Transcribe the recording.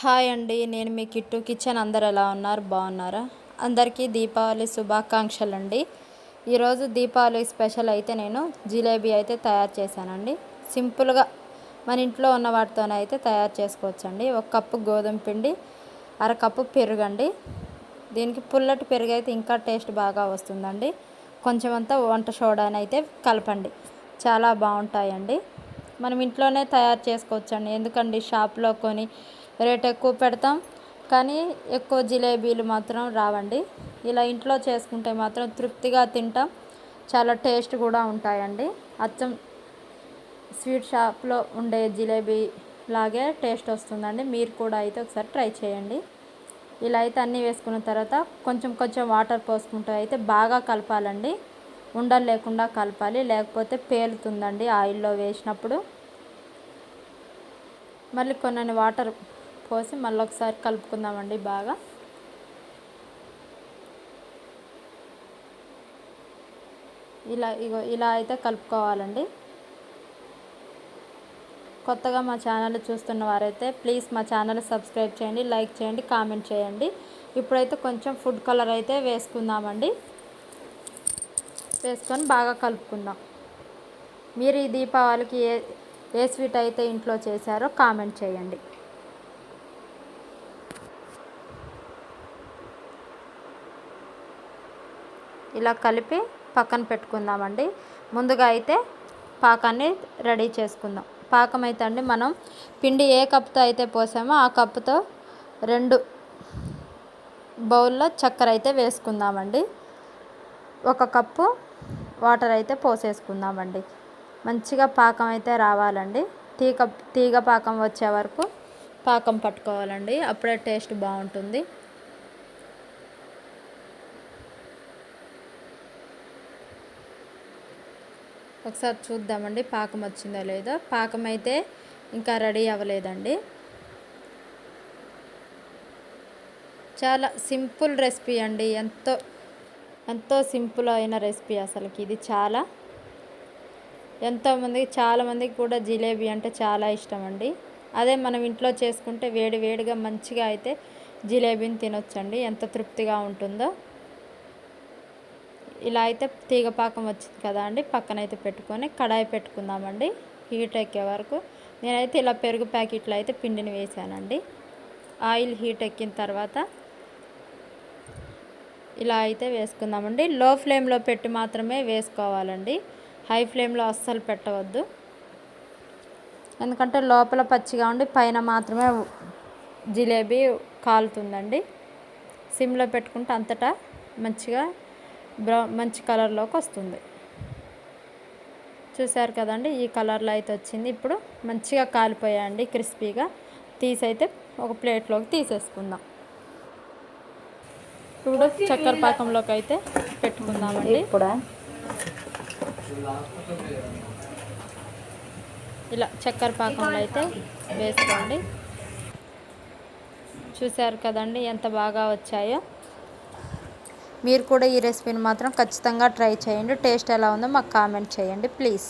Hi అండి నేను మీ kit kitchen అందరు ఎలా ఉన్నారు? బాగున్నారా? అందరికీ దీపావళి శుభాకాంక్షలు అండి ఈరోజు దీపావళి స్పెషల్ అయితే నేను జిలేబీ అయితే తయారు చేశానండి. సింపుల్గా మన ఇంట్లో ఉన్న వాటితోనే అయితే తయారు చేసుకోవచ్చండి. ఒక కప్పు గోధుమ పిండి అరకప్పు పెరుగండి. దీనికి పుల్లటి పెరుగు అయితే ఇంకా టేస్ట్ బాగా వస్తుందండి. కొంచెం అంతా వంట సోడాని అయితే కలపండి. చాలా బాగుంటాయండి. మనం ఇంట్లోనే తయారు చేసుకోవచ్చండి. ఎందుకండి? షాప్లో కొని రేట్ ఎక్కువ పెడతాం. కానీ ఎక్కువ జిలేబీలు మాత్రం రావండి. ఇలా ఇంట్లో చేసుకుంటే మాత్రం తృప్తిగా తింటాం. చాలా టేస్ట్ కూడా ఉంటాయండి. అచ్చం స్వీట్ షాప్లో ఉండే జిలేబీ లాగే టేస్ట్ వస్తుందండి. మీరు కూడా అయితే ఒకసారి ట్రై చేయండి. ఇలా అయితే అన్నీ వేసుకున్న తర్వాత కొంచెం కొంచెం వాటర్ పోసుకుంటూ అయితే బాగా కలపాలండి. ఉండలు లేకుండా కలపాలి. లేకపోతే పేలుతుందండి ఆయిల్లో వేసినప్పుడు. మళ్ళీ కొన్ని వాటర్ పోసి మళ్ళీ ఒకసారి కలుపుకుందామండి బాగా. ఇలా ఇగో ఇలా అయితే కలుపుకోవాలండి. కొత్తగా మా ఛానల్ చూస్తున్న వారైతే ప్లీజ్ మా ఛానల్ సబ్స్క్రైబ్ చేయండి లైక్ చేయండి కామెంట్ చేయండి. ఇప్పుడైతే కొంచెం ఫుడ్ కలర్ అయితే వేసుకుందామండి. వేసుకొని బాగా కలుపుకుందాం. మీరు ఈ దీపావళికి ఏ ఏ స్వీట్ అయితే ఇంట్లో చేశారో కామెంట్ చేయండి. ఇలా కలిపి పక్కన పెట్టుకుందామండి. ముందుగా అయితే పాకాన్ని రెడీ చేసుకుందాం. పాకం అయితే అండి మనం పిండి ఏ కప్తో అయితే పోసామో ఆ కప్పుతో రెండు బౌల్లో చక్కెర అయితే వేసుకుందామండి. ఒక కప్పు వాటర్ అయితే పోసేసుకుందామండి. మంచిగా పాకం అయితే రావాలండి. తీగ తీగ పాకం వచ్చే వరకు పాకం పట్టుకోవాలండి. అప్పుడే టేస్ట్ బాగుంటుంది. ఒకసారి చూద్దామండి పాకం వచ్చిందో లేదో? పాకం అయితే ఇంకా రెడీ అవ్వలేదండి. చాలా సింపుల్ రెసిపీ అండి ఎంతో ఎంతో సింపుల్ అయిన రెసిపీ అసలుకి ఇది చాలా. ఎంతోమందికి చాలామందికి కూడా జిలేబీ అంటే చాలా ఇష్టం అండి. అదే మనం ఇంట్లో చేసుకుంటే వేడి వేడిగా మంచిగా అయితే జిలేబీని తినొచ్చండి ఎంత తృప్తిగా ఉంటుందో. ఇలా అయితే తీగపాకం వచ్చింది కదా అండి పక్కనైతే పెట్టుకొని కడాయి పెట్టుకుందామండి హీట్ ఎక్కే వరకు. నేనైతే ఇలా పెరుగు ప్యాకెట్లో అయితే పిండిని వేసానండి. ఆయిల్ హీట్ ఎక్కిన తర్వాత ఇలా అయితే వేసుకుందామండి. లో ఫ్లేమ్లో పెట్టి మాత్రమే వేసుకోవాలండి. హై ఫ్లేమ్లో అస్సలు పెట్టవద్దు. ఎందుకంటే లోపల పచ్చిగా ఉండి పైన మాత్రమే జిలేబీ కాలుతుందండి. సిమ్లో పెట్టుకుంటే అంతటా మంచిగా బ్రౌ మంచి కలర్లోకి వస్తుంది. చూసారు కదండి ఈ కలర్లో అయితే వచ్చింది. ఇప్పుడు మంచిగా కాలిపోయాయండి క్రిస్పీగా తీసైతే ఒక ప్లేట్లోకి తీసేసుకుందాం. ఇప్పుడు చక్కెర పాకంలోకి అయితే పెట్టుకుందామండి. ఇప్పుడు? ఇలా చక్కెర పాకంలో అయితే వేసుకోండి. చూసారు కదండి ఎంత బాగా వచ్చాయో. మీరు కూడా ఈ రెసిపీని మాత్రం ఖచ్చితంగా ట్రై చేయండి. టేస్ట్ ఎలా ఉందో మాకు కామెంట్ చేయండి ప్లీజ్.